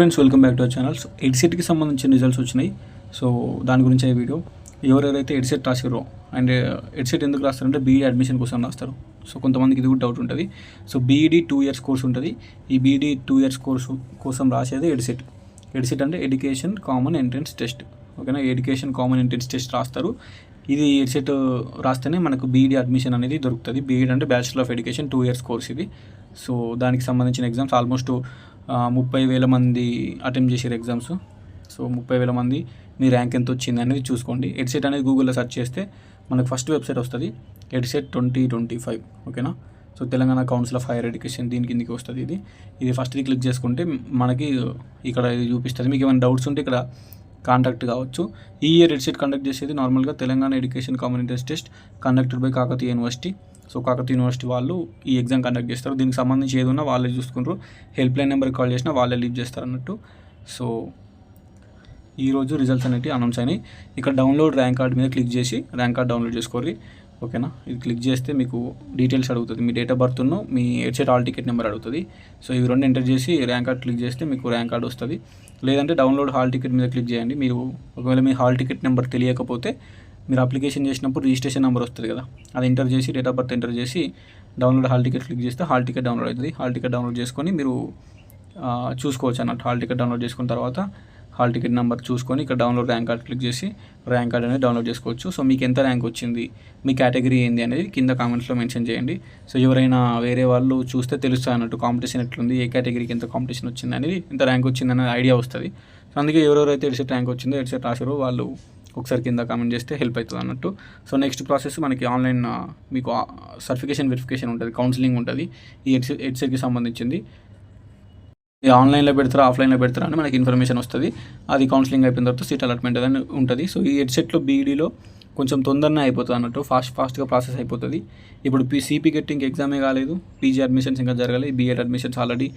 Friends welcome back to our channels. ఎడ్సెట్కి సంబంధించిన results వచ్చినాయి. So దాని గురించి ఈ వీడియో. ఎవరెవరైతే ఎడ్సెట్ రాసారో అండ్ ఎడ్సెట్ ఎందుకు రాస్తారంటే బీఈడీ అడ్మిషన్ కోసం రాస్తారు. సో కొంతమందికి ఇది కూడా డౌట్ ఉంటుంది. So BEd two years course ఉంటుంది. ఈ బీఈడి టూ ఇయర్స్ కోర్సు కోసం రాసేది ఎడ్సెట్ ఎడ్సెట్ అంటే ఎడ్యుకేషన్ కామన్ ఎంట్రన్స్ టెస్ట్ ఓకేనా? ఎడ్యుకేషన్ కామన్ ఎంట్రన్స్ టెస్ట్ రాస్తారు. ఇది ఎడ్సెట్ రాస్తేనే మనకు బీఈడీ అడ్మిషన్ అనేది దొరుకుతుంది. బీఈడి అంటే bachelor of education two years course ఇది. సో దానికి సంబంధించిన ఎగ్జామ్స్ ఆల్మోస్ట్ ముప్పై వేల మంది అటెంప్ట్ చేసారు ఎగ్జామ్స్ సో ముప్పై వేల మంది మీ ర్యాంక్ ఎంత వచ్చింది అనేది చూసుకోండి. హెడ్సెట్ అనేది గూగుల్లో సెర్చ్ చేస్తే మనకు ఫస్ట్ వెబ్సైట్ వస్తుంది. హెడ్సెట్ ట్వంటీ ట్వంటీ ఫైవ్ ఓకేనా so Telangana council of higher education దీని కిందకి వస్తుంది ఇది. ఇది ఫస్ట్ది క్లిక్ చేసుకుంటే మనకి ఇక్కడ ఇది చూపిస్తుంది. మీకు ఏమైనా డౌట్స్ ఉంటే ఇక్కడ కాంటాక్ట్ కావచ్చు. ఈ ఇయర్ హెడ్సెట్ కండక్ట్ చేసేది నార్మల్గా Telangana education communities test conducted by Kakatiya university so Kakatiya university వాళ్ళు ఈ ఎగ్జామ్ కండక్ట్ చేస్తారు. దీనికి సంబంధించి ఏది వాళ్ళే చూసుకుంటారు. హెల్ప్ లైన్ నెంబర్కి కాల్ చేసినా వాళ్ళే లీవ్ చేస్తారు అన్నట్టు. సో ఈరోజు రిజల్ట్స్ అనేవి అనౌన్స్ అయినాయి. ఇక్కడ డౌన్లోడ్ ర్యాంక్ కార్డ్ మీద క్లిక్ చేసి ర్యాంక్ కార్డ్ డౌన్లోడ్ చేసుకోరి ఓకేనా? ఇది క్లిక్ చేస్తే మీకు డీటెయిల్స్ అడుగుతుంది. మీ డేట్ ఆఫ్ బర్త్ను మీ హెడ్సెట్ ఆల్ టికెట్ నెంబర్ అడుగుతుంది. సో ఇవి రెండు ఎంటర్ చేసి ర్యాంక్ కార్డ్ క్లిక్ చేస్తే మీకు ర్యాంక్ కార్డ్ వస్తుంది. లేదంటే డౌన్లోడ్ హాల్ టికెట్ మీద క్లిక్ చేయండి. మీరు ఒకవేళ మీ హాల్ టికెట్ నెంబర్ తెలియకపోతే మీరు అప్లికేషన్ చేసినప్పుడు రిజిస్ట్రేషన్ నెంబర్ వస్తుంది కదా. అది ఎంటర్ చేసి డేట్ ఆఫ్ బర్త్ ఎంటర్ చేసి డౌన్లోడ్ హాల్ టికెట్ క్లిక్ చేస్తే హాల్ టికెట్ డౌన్లోడ్ అవుతుంది. హాల్ టికెట్ డౌన్లోడ్ చేసుకొని మీరు చూసుకోవచ్చు అన్నట్టు. హాల్ టికెట్ డౌన్లోడ్ చేసుకున్న తర్వాత హాల్ టికెట్ నెంబర్ చూసుకొని ఇక్కడ డౌన్లోడ్ ర్యాంక్ కార్డ్ క్లిక్ చేసి ర్యాంక్ కార్డ్ అనేది డౌన్లోడ్ చేసుకోవచ్చు. సో మీకు ఎంత ర్యాంక్ వచ్చింది మీ కేటగిరీ ఏంది అనేది కింద కామెంట్స్లో మెన్షన్ చేయండి. సో ఎవరైనా వేరే వాళ్ళు చూస్తే తెలుస్తుంది అన్నట్టు కాంపిటీషన్ ఎట్లుంది ఏ కేటగిరీకి ఎంత కాంపిటీషన్ వచ్చింది అనేది ఎంత ర్యాంక్ వచ్చింది అనేది ఐడియా వస్తుంది. సో అందుకే ఎవరెవరైతే ఎడ్సెట్ ర్యాంక్ వచ్చిందో ఎడ్సెట్ రాసారో వాళ్ళు ఒకసారి కింద కామెంట్ చేస్తే హెల్ప్ అవుతుంది అన్నట్టు. సో నెక్స్ట్ ప్రాసెస్ మనకి ఆన్లైన్ మీకు సర్టిఫికేషన్ వెరిఫికేషన్ ఉంటుంది కౌన్సిలింగ్ ఉంటుంది. ఈ ఎడ్సెట్ హెడ్సెట్కి సంబంధించింది. ఇది ఆన్లైన్లో పెడతారా ఆఫ్లైన్లో పెడతారా అని మనకి ఇన్ఫర్మేషన్ వస్తుంది. అది కౌన్సిలింగ్ అయిపోయిన తర్వాత సీట్ అలాట్మెంట్ అని ఉంటుంది. సో ఈ హెడ్సెట్లో బీఈడీలో కొంచెం తొందరనే అయిపోతుంది అన్నట్టు ఫాస్ట్ ఫాస్ట్గా ప్రాసెస్ అయిపోతుంది. ఇప్పుడు పీ సిపీ గెట్టింగ్ ఎగ్జామే కాలేదు. పీజీ అడ్మిషన్స్ ఇంకా జరగాలి. BEd admissions already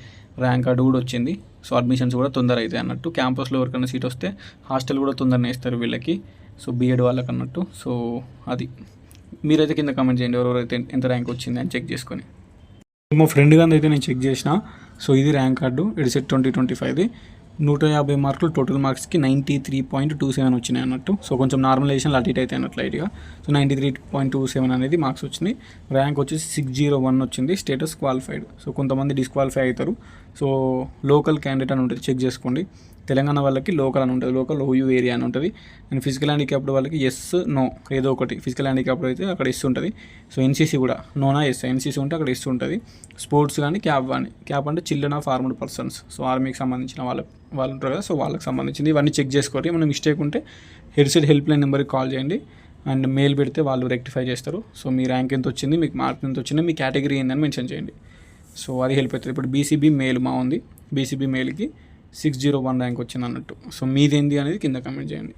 rank card కూడా వచ్చింది. సో అడ్మిషన్స్ కూడా తొందర అవుతాయి అన్నట్టు క్యాంపస్లో ఎవరికైనా సీట్ వస్తే హాస్టల్ కూడా తొందరనే ఇస్తారు వీళ్ళకి. సో బీఎడ్ వాళ్ళకి అన్నట్టు. సో అది. మీరైతే కింద కామెంట్ చేయండి. ఎవరెవరైతే ఎంత ర్యాంక్ వచ్చింది అని చెక్ చేసుకొని. మా ఫ్రెండ్ గారిది అయితే నేను చెక్ చేసిన. సో ఇది rank card EdCET twenty twenty ఫైవ్ది నూట యాభై మార్కులు టోటల్ మార్క్స్కి ninety three point two seven వచ్చినాయి అన్నట్టు. సో కొంచెం నార్మలైజేషన్ అటు ఇటు అయితే అన్నట్లు లైట్గా. So ninety three point two seven అనేది మార్క్స్ వచ్చింది ర్యాంక్ వచ్చేసి సిక్స్ జీరో వన్ వచ్చింది స్టేటస్ క్వాలిఫైడ్. సో కొంతమంది డిస్క్వాలిఫై అవుతారు. సో లోకల్ క్యాండిడేట్ అని ఉంటుంది చెక్ చేసుకోండి. తెలంగాణ వాళ్ళకి లోకల్ అని ఉంటుంది. లోకల్ ఓయూ ఏరియా అని ఉంటుంది. అండ్ ఫిజికల్ హ్యాండిక్యాప్డ్ వాళ్ళకి ఎస్ నో ఏదో ఒకటి ఫిజికల్ హ్యాండిక్యాప్డ్ అయితే అక్కడ ఎస్ ఉంటుంది. సో ఎన్సీసీ కూడా నోనా ఎస్ ఎన్సీసీ ఉంటే అక్కడ ఎస్ ఉంటుంది. స్పోర్ట్స్ కానీ క్యాప్ కానీ క్యాప్ అంటే children of armed persons. So ఆర్మీకి సంబంధించిన వాళ్ళ వాళ్ళు ఉంటారు కదా సో వాళ్ళకి సంబంధించింది. ఇవన్నీ చెక్ చేసుకోవాలి ఏమైనా మిస్టేక్ ఉంటే హెడ్సెట్ హెల్ప్ లైన్ నెంబర్కి కాల్ చేయండి. అండ్ మెయిల్ పెడితే వాళ్ళు రెక్టిఫై చేస్తారు. సో మీ ర్యాంక్ ఎంత వచ్చింది మీకు మార్క్ ఎంత వచ్చింది మీ కేటగిరీ ఏందని మెన్షన్ చేయండి. సో అది హెల్ప్ అవుతుంది. ఇప్పుడు బీసీబీ మెయిల్ మా ఉంది. బీసీబీ మెయిల్కి సిక్స్ జీరో వన్ ర్యాంక్ వచ్చింది అన్నట్టు సో మీదేంది అనేది కింద కమెంట్ చేయండి.